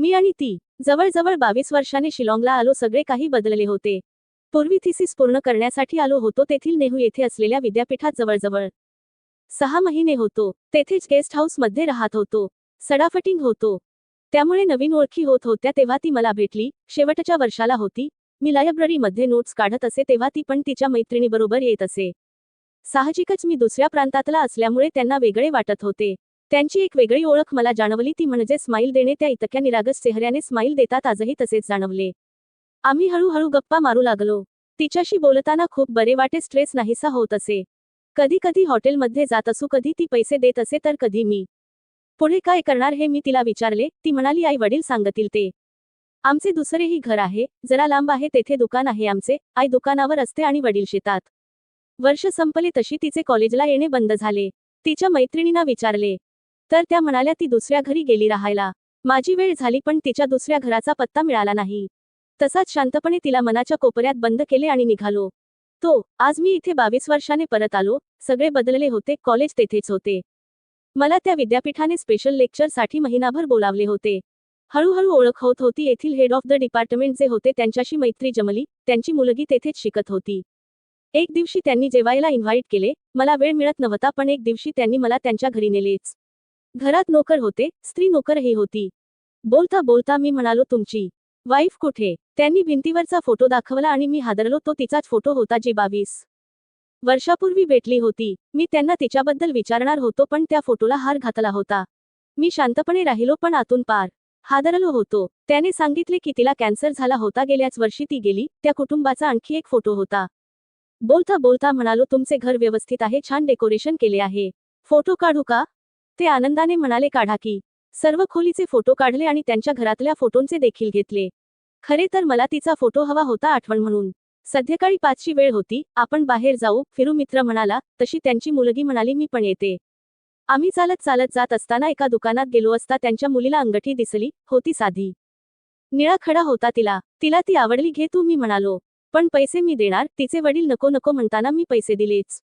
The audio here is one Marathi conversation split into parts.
मी आणि ती जवळजवळ बावीस वर्षाने शिलाँगला आलो सगळे काही बदलले होते. पूर्वी थिसिस पूर्ण करण्यासाठी आलो होतो तेथील नेहू येथे असलेल्या विद्यापीठात जवळजवळ सहा महिने होतो. तेथेच गेस्ट हाऊसमध्ये राहत होतो. सडाफटिंग होतो. त्यामुळे नवीन ओळखी होत होत्या तेव्हा ती मला भेटली. शेवटच्या वर्षाला होती. मी लायब्ररीमध्ये नोट्स काढत असे तेव्हा ती पण तिच्या मैत्रिणीबरोबर येत असे. साहजिकच मी दुसऱ्या प्रांतातला असल्यामुळे त्यांना वेगळे वाटत होते. त्यांची एक वेगळी ओळख मला जाणवली. ती म्हणजे स्माईल देणे. त्या इतक्या निरागस चेहऱ्याने स्माईल देतात आजही तसेच जाणवले. आम्ही हळूहळू गप्पा मारू लागलो. तिच्याशी बोलताना खूप बरे वाटे. स्ट्रेस नाहीसा होत असे. कधी कधी हॉटेलमध्ये जात असू कधी ती पैसे देत असे तर कधी मी. पुढे काय करणार हे मी तिला विचारले. ती म्हणाली आई वडील सांगतील ते. आमचे दुसरेही घर आहे. जरा लांब आहे. तेथे दुकान आहे आमचे. आई दुकानावर असते आणि वडील शेतात. वर्ष संपले तशी तिचे कॉलेजला येणे बंद झाले. तिच्या मैत्रिणींना विचारले. तर त्या म्हणाल्या ती दुसऱ्या घरी गेली राहायला. माझी वेळ झाली पण तिच्या दुसऱ्या घराचा पत्ता मिळाला नाही. तसाच शांतपणे तिला मनाच्या कोपऱ्यात बंद केले आणि निघालो. तो आज मी इथे बावीस वर्षाने परत आलो. सगळे बदलले होते कॉलेज तेथेच होते. मला त्या विद्यापीठाने स्पेशल लेक्चरसाठी महिनाभर बोलावले होते. हळूहळू ओळख होत होती येथील हेड ऑफ द डिपार्टमेंट जे होते त्यांच्याशी मैत्री जमली त्यांची मुलगी तेथेच शिकत होती. एक दिवशी त्यांनी जेवायला इन्व्हाइट केले. मला वेळ मिळत नव्हता पण एक दिवशी त्यांनी मला त्यांच्या घरी नेलेच. घरात नोकर होते स्त्री नोकरही होती. बोलता बोलता मी म्हणालो तुमची वाईफ कुठे? त्यांनी भिंतीवरचा फोटो दाखवला आणि मी हादरलो तो तिचाच फोटो होता जी बावीस वर्षापूर्वी भेटली होती. मी त्यांना तिच्याबद्दल विचारणार होतो पण त्या फोटोला हार घातला होता. मी शांतपणे राहिलो पण आतून पार हादरलो होतो. त्याने सांगितले की तिला कॅन्सर झाला होता गेल्याच वर्षी ती गेली. त्या कुटुंबाचा आणखी एक फोटो होता. बोलता बोलता म्हणालो तुमचे घर व्यवस्थित आहे छान डेकोरेशन केले आहे. फोटो काढू का? ते आनंदाने म्हणाले काढा की. सर्व खोलीचे फोटो काढले आणि त्यांच्या घरातल्या फोटोंचे देखील घेतले. खरे तर मला तिचा फोटो हवा होता आठवण म्हणून. संध्याकाळी पाचची वेळ होती. आपण बाहेर जाऊ. फिरू मित्र म्हणाला. तशी त्यांची मुलगी म्हणाली मी पण येते. आम्ही चालत चालत जात असताना एका दुकानात गेलो असता त्यांच्या मुलीला अंगठी दिसली. होती साधी. निळा खडा होता तिला. तिला ती आवडली. घे तू मी म्हणालो. पण पैसे मी देणार. तिचे वडील नको नको म्हणताना मी पैसे दिलेच.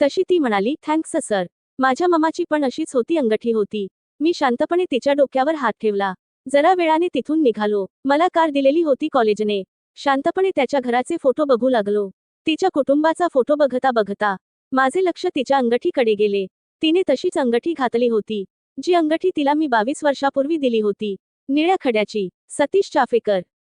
तशी ती म्हणाली. Thanks sir. माझ्या ममाची पण अशीच होती अंगठी होती. मी शांतपणे तिच्या डोक्यावर हात ठेवला. जरा वेळाने तिथून निघालो. मला कार दिलेली होती कॉलेजने. शांतपणे त्याच्या घराचे फोटो बघू लागलो. तिच्या कुटुंबाचा फोटो बघता बघता माझे लक्ष तिच्या अंगठीकडे गेले. तिने तशीच अंगठी घातली होती. जी अंगठी तिला मी बावीस वर्षापूर्वी दिली होती. निळ्या खड्याची. सतीश चाफेकर